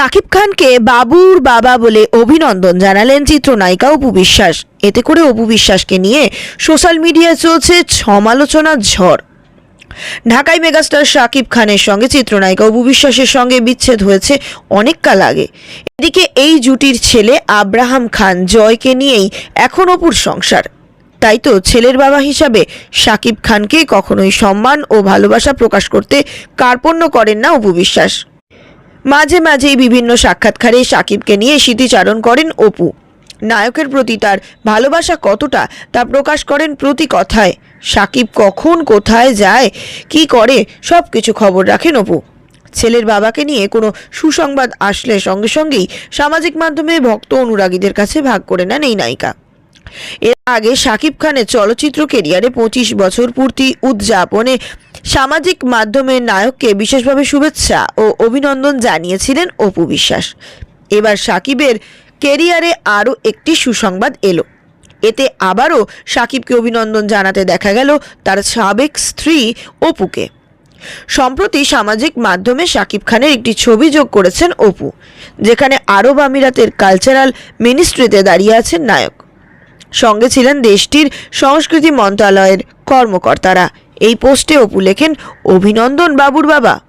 শাকিব খানকে বাবুর বাবা বলে অভিনন্দন জানালেন চিত্রনায়িকা অপু বিশ্বাস। এতে করে অপু বিশ্বাসকে নিয়ে সোশ্যাল মিডিয়ায় চলছে সমালোচনার ঝড়। ঢাকায় মেগাস্টার শাকিব খানের সঙ্গে চিত্রনায়িকা অপু বিশ্বাসের সঙ্গে বিচ্ছেদ হয়েছে অনেক কাল আগে। এদিকে এই জুটির ছেলে আব্রাহাম খান জয়কে নিয়েই এখন অপুর সংসার। তাই তো ছেলের বাবা হিসাবে শাকিব খানকে কখনোই সম্মান ও ভালোবাসা প্রকাশ করতে কার্পণ্য করেন না অপু বিশ্বাস। মাঝে মাঝেই বিভিন্ন সাক্ষাৎকারে সাকিবকে নিয়ে স্মৃতিচারণ করেন অপু। নায়কের প্রতি তার ভালোবাসা কতটা তা প্রকাশ করেন প্রতি কথায়। সাকিব কখন কোথায় যায়, কি করে সব কিছু খবর রাখেন অপু। ছেলের বাবাকে নিয়ে কোনো সুসংবাদ আসলে সঙ্গে সঙ্গেই সামাজিক মাধ্যমে ভক্ত অনুরাগীদের কাছে ভাগ করে নেন এই নায়িকা। এর আগে শাকিব খানের চলচ্চিত্র কেরিয়ারে পঁচিশ বছর পূর্তি উদযাপনে সামাজিক মাধ্যমে নায়ককে বিশেষভাবে শুভেচ্ছা ও অভিনন্দন জানিয়েছিলেন অপু বিশ্বাস। এবার সাকিবের কেরিয়ারে আরও একটি সুসংবাদ এলো। এতে আবারও সাকিবকে অভিনন্দন জানাতে দেখা গেল তার সাবেক স্ত্রী অপুকে। সম্প্রতি সামাজিক মাধ্যমে শাকিব খানের একটি ছবি যোগ করেছেন অপু, যেখানে আরব আমিরাতের কালচারাল মিনিস্ট্রিতে দাঁড়িয়ে আছেন নায়ক। সঙ্গে ছিলেন দেশটির সংস্কৃতি মন্ত্রণালয়ের কর্মকর্তারা। এই পোস্টে অপু লেখেন, অভিনন্দন বাবুর বাবা।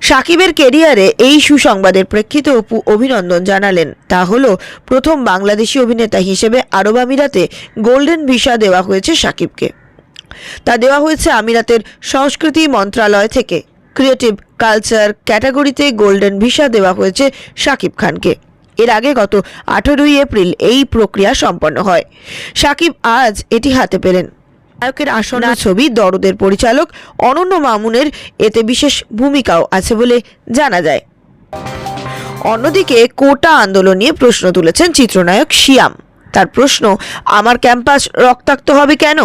সাকিবের কেরিয়ারে এই সুসংবাদের প্রেক্ষিতে অপু অভিনন্দন জানালেন। তা হল, প্রথম বাংলাদেশি অভিনেতা হিসেবে আরব আমিরাতে গোল্ডেন ভিসা দেওয়া হয়েছে সাকিবকে। তা দেওয়া হয়েছে আমিরাতের সংস্কৃতি মন্ত্রণালয় থেকে। ক্রিয়েটিভ কালচার ক্যাটাগরিতে গোল্ডেন ভিসা দেওয়া হয়েছে সাকিব খানকে। এর আগে গত আঠেরোই এপ্রিল এই প্রক্রিয়া সম্পন্ন হয়। সাকিব আজ এটি হাতে পেলেন। নায়কের আসন্ন ছবি দরদের পরিচালক অনন্য মামুনের এতে বিশেষ ভূমিকাও আছে বলে জানা যায়। অন্যদিকে কোটা আন্দোলন নিয়ে প্রশ্ন তুলেছেন চিত্রনায়ক শিয়াম। তার প্রশ্ন আমার ক্যাম্পাস রক্তাক্ত হবে কেন?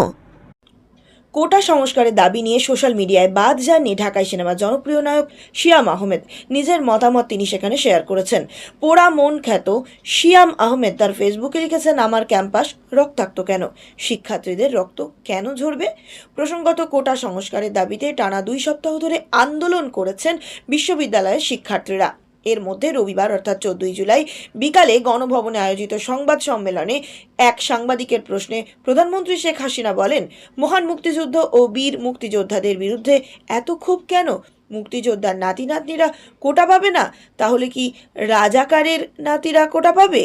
কোটা সংস্কারের দাবি নিয়ে সোশ্যাল মিডিয়ায় বাদ যাননি ঢাকায় সিনেমার জনপ্রিয় নায়ক শিয়াম আহমেদ। নিজের মতামত তিনি সেখানে শেয়ার করেছেন। পোড়া মন খ্যাত শিয়াম আহমেদ তার ফেসবুকে লিখেছেন, আমার ক্যাম্পাস রক্তাক্ত কেন? শিক্ষার্থীদের রক্ত কেন ঝরবে? প্রসঙ্গত, কোটা সংস্কারের দাবিতে টানা দুই সপ্তাহ ধরে আন্দোলন করেছেন বিশ্ববিদ্যালয়ের শিক্ষার্থীরা। এর মধ্যে রবিবার অর্থাৎ চোদ্দই জুলাই বিকালে গণভবনে আয়োজিত সংবাদ সম্মেলনে এক সাংবাদিকের প্রশ্নে প্রধানমন্ত্রী শেখ হাসিনা বলেন, মহান মুক্তিযুদ্ধ ও বীর মুক্তিযোদ্ধাদের বিরুদ্ধে এত ক্ষোভ কেন? মুক্তিযোদ্ধার নাতি নাতনিরা কোটা পাবে না? তাহলে কি রাজাকারের নাতিরা কোটা পাবে?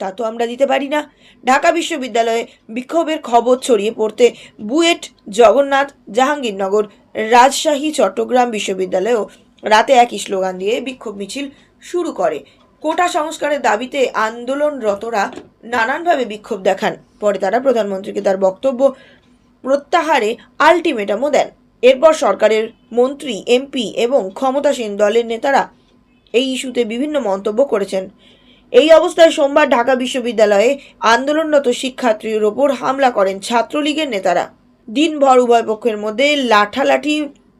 তা তো আমরা দিতে পারি না। ঢাকা বিশ্ববিদ্যালয়ে বিক্ষোভের খবর ছড়িয়ে পড়তে বুয়েট জগন্নাথ জাহাঙ্গীরনগর রাজশাহী চট্টগ্রাম বিশ্ববিদ্যালয়েও রাতে একই স্লোগান দিয়ে বিক্ষোভ মিছিল শুরু করে। কোটা সংস্কারের দাবিতে আন্দোলনরতরা নানানভাবে বিক্ষোভ দেখান। পরে তারা প্রধানমন্ত্রীকে তার বক্তব্য প্রত্যাহারে আলটিমেটামও দেন। এরপর সরকারের মন্ত্রী, এমপি এবং ক্ষমতাসীন দলের নেতারা এই ইস্যুতে বিভিন্ন মন্তব্য করেছেন। এই অবস্থায় সোমবার ঢাকা বিশ্ববিদ্যালয়ে আন্দোলনরত শিক্ষার্থীর ওপর হামলা করেন ছাত্রলীগের নেতারা। দিনভর উভয় পক্ষের মধ্যে লাঠালাঠি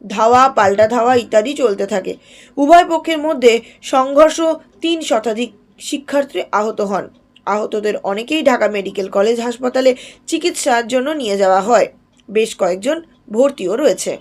ধাওয়া, পাল্টা ধাওয়া ইত্যাদি চলতে থাকে। উভয় পক্ষের মধ্যে সংঘর্ষ তিন শতাধিক শিক্ষার্থী আহত হন। আহতদের অনেকেই ঢাকা মেডিকেল কলেজ হাসপাতালে চিকিৎসার জন্য নিয়ে যাওয়া হয়। বেশ কয়েকজন ভর্তিও রয়েছে।